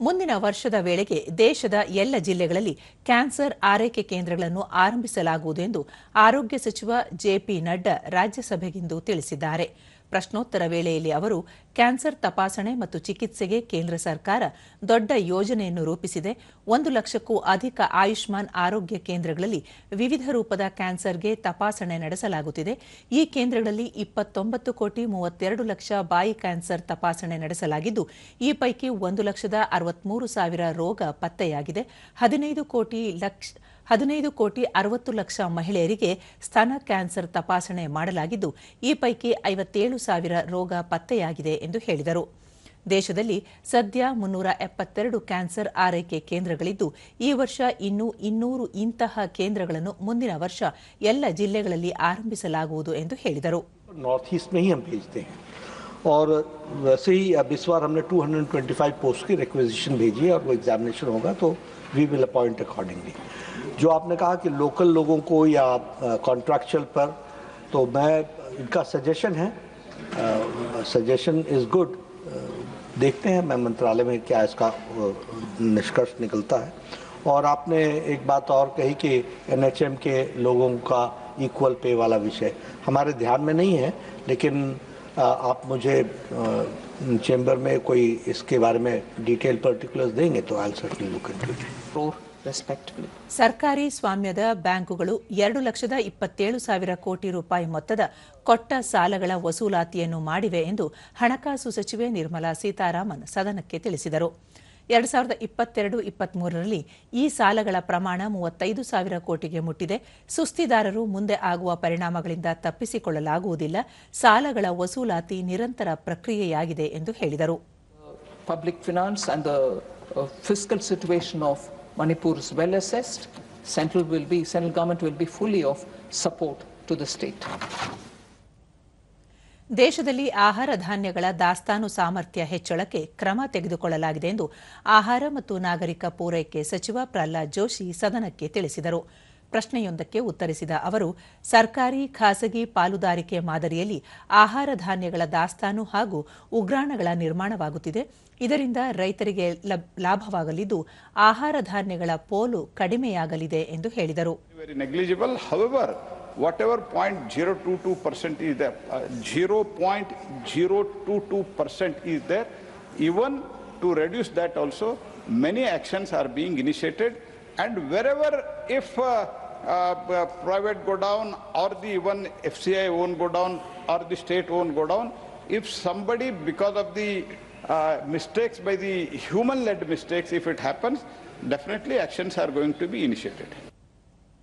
ಮುಂದಿನ ವರ್ಷದ ವೇಳೆಗೆ ದೇಶದ ಎಲ್ಲ ಜಿಲ್ಲೆಗಳಲ್ಲಿ ಕ್ಯಾನ್ಸರ್ ಆರೈಕೆ ಕೇಂದ್ರಗಳನ್ನು ಆರಂಭಿಸಲಾಗುವುದು ಎಂದು ಆರೋಗ್ಯ ಸಚಿವ ಜೆಪಿ ನಡ್ಡಾ ರಾಜ್ಯಸಭೆಗಿಂದು ತಿಳಿಸಿದ್ದಾರೆ. ಪ್ರಶ್ನೋತ್ತರ ವೇಳೆಯಲ್ಲಿ ಅವರು ಕ್ಯಾನ್ಸರ್ ತಪಾಸಣೆ ಮತ್ತು ಚಿಕಿತ್ಸೆಗೆ ಕೇಂದ್ರ ಸರ್ಕಾರ ದೊಡ್ಡ ಯೋಜನೆಯನ್ನು ರೂಪಿಸಿದೆ. ಒಂದು ಲಕ್ಷಕ್ಕೂ ಅಧಿಕ ಆಯುಷ್ಮಾನ್ ಆರೋಗ್ಯ ಕೇಂದ್ರಗಳಲ್ಲಿ ವಿವಿಧ ರೂಪದ ಕ್ಯಾನ್ಸರ್ಗೆ ತಪಾಸಣೆ ನಡೆಸಲಾಗುತ್ತಿದೆ. ಈ ಕೇಂದ್ರಗಳಲ್ಲಿ ಇಪ್ಪತ್ತೊಂಬತ್ತು ಕೋಟಿ ಮೂವತ್ತೆರಡು ಲಕ್ಷ ಬಾಯಿ ಕ್ಯಾನ್ಸರ್ ತಪಾಸಣೆ ನಡೆಸಲಾಗಿದ್ದು, ಈ ಪೈಕಿ ಒಂದು ಲಕ್ಷದ ಅರವತ್ಮೂರು ಸಾವಿರ ರೋಗ ಪತ್ತೆಯಾಗಿದೆ. ಹದಿನೈದು ಕೋಟಿ ಲಕ್ಷ ಹದಿನೈದು ಕೋಟಿ ಅರವತ್ತು ಲಕ್ಷ ಮಹಿಳೆಯರಿಗೆ ಸ್ತನ ಕ್ಯಾನ್ಸರ್ ತಪಾಸಣೆ ಮಾಡಲಾಗಿದ್ದು ಈ ಪೈಕಿ ಐವತ್ತೇಳು ಸಾವಿರ ರೋಗ ಪತ್ತೆಯಾಗಿದೆ ಎಂದು ಹೇಳಿದರು ದೇಶದಲ್ಲಿ ಸದ್ಯ ಮುನ್ನೂರ ಎಪ್ಪತ್ತೆರಡು ಕ್ಯಾನ್ಸರ್ ಆರೈಕೆ ಕೇಂದ್ರಗಳಿದ್ದು ಈ ವರ್ಷ ಇನ್ನೂ ಇನ್ನೂರು ಇಂತಹ ಕೇಂದ್ರಗಳನ್ನು ಮುಂದಿನ ವರ್ಷ ಎಲ್ಲ ಜಿಲ್ಲೆಗಳಲ್ಲಿ ಆರಂಭಿಸಲಾಗುವುದು ಎಂದು ಹೇಳಿದರು नॉर्थ ईस्ट में ही हम भेजते हैं और वैसे ही अब इस बार हमने 225 पोस्ट की रिक्वेजिशन भेजी है और वो एग्जामिनेशन होगा तो वी विल अपॉइंट अकॉर्डिंगली जो आपने कहा कि लोकल लोगों को या कॉन्ट्रैक्चुअल पर तो मैं, इनका सजेशन है। सजेशन इज़ गुड देखते हैं मैं मंत्रालय में क्या इसका निष्कर्ष निकलता है। और आपने एक बात और कही कि एनएचएम के लोगों का इक्वल पे वाला विषय। हमारे ध्यान में नहीं है, लेकिन आप मुझे चेंबर में कोई इसके बारे में डिटेल पर्टिकुलर्स देंगे तो I certainly look into it crore respectively. ಸರ್ಕಾರಿ ಸ್ವಾಮ್ಯದ ಬ್ಯಾಂಕುಗಳು ಎರಡು ಲಕ್ಷದ ಇಪ್ಪತ್ತೇಳು ಸಾವಿರ ಕೋಟಿ ರೂಪಾಯಿ ಮೊತ್ತದ ಕೊಟ್ಟ ಸಾಲಗಳ ವಸೂಲಾತಿಯನ್ನು ಮಾಡಿವೆ ಎಂದು ಹಣಕಾಸು ಸಚಿವೆ ನಿರ್ಮಲಾ ಸೀತಾರಾಮನ್ ಸದನಕ್ಕೆ ತಿಳಿಸಿದರು ಎರಡ್ ಸಾವಿರದ ಇಪ್ಪತ್ತೆರಡು ಇಪ್ಪತ್ಮೂರರಲ್ಲಿ ಈ ಸಾಲಗಳ ಪ್ರಮಾಣ ಮೂವತ್ತೈದು ಸಾವಿರ ಕೋಟಿಗೆ ಮುಟ್ಟಿದೆ. ಸುಸ್ತಿದಾರರು ಮುಂದೆ ಆಗುವ ಪರಿಣಾಮಗಳಿಂದ ತಪ್ಪಿಸಿಕೊಳ್ಳಲಾಗುವುದಿಲ್ಲ. ಸಾಲಗಳ ವಸೂಲಾತಿ ನಿರಂತರ ಪ್ರಕ್ರಿಯೆಯಾಗಿದೆ ಎಂದು ಹೇಳಿದರು. Public finance and fiscal situation of Manipur well central will be central government will be fully of support to the state ದೇಶದಲ್ಲಿ ಆಹಾರ ಧಾನ್ಯಗಳ ದಾಸ್ತಾನು ಸಾಮರ್ಥ್ಯ ಹೆಚ್ಚಳಕ್ಕೆ ಕ್ರಮ ತೆಗೆದುಕೊಳ್ಳಲಾಗಿದೆ ಎಂದು ಆಹಾರ ಮತ್ತು ನಾಗರಿಕ ಪೂರೈಕೆ ಸಚಿವ ಪ್ರಹ್ಲಾದ್ ಜೋಶಿ ಸದನಕ್ಕೆ ತಿಳಿಸಿದರು. ಪ್ರಶ್ನೆಯೊಂದಕ್ಕೆ ಉತ್ತರಿಸಿದ ಅವರು, ಸರ್ಕಾರಿ ಖಾಸಗಿ ಪಾಲುದಾರಿಕೆ ಮಾದರಿಯಲ್ಲಿ ಆಹಾರ ಧಾನ್ಯಗಳ ದಾಸ್ತಾನು ಹಾಗೂ ಉಗ್ರಾಣಗಳ ನಿರ್ಮಾಣವಾಗುತ್ತಿದೆ. ಇದರಿಂದ ರೈತರಿಗೆ ಲಾಭವಾಗಲಿದ್ದು ಆಹಾರ ಧಾನ್ಯಗಳ ಪೋಲು ಕಡಿಮೆಯಾಗಲಿದೆ ಎಂದು ಹೇಳಿದರು. Whatever 0.022% is there, uh, 0.022% is there, even to reduce that also, many actions are being initiated. And wherever, if uh, uh, private go down or the even FCI own go down or the state own go down, if somebody, because of the uh, mistakes by the human-led mistakes, if it happens, definitely actions are going to be initiated.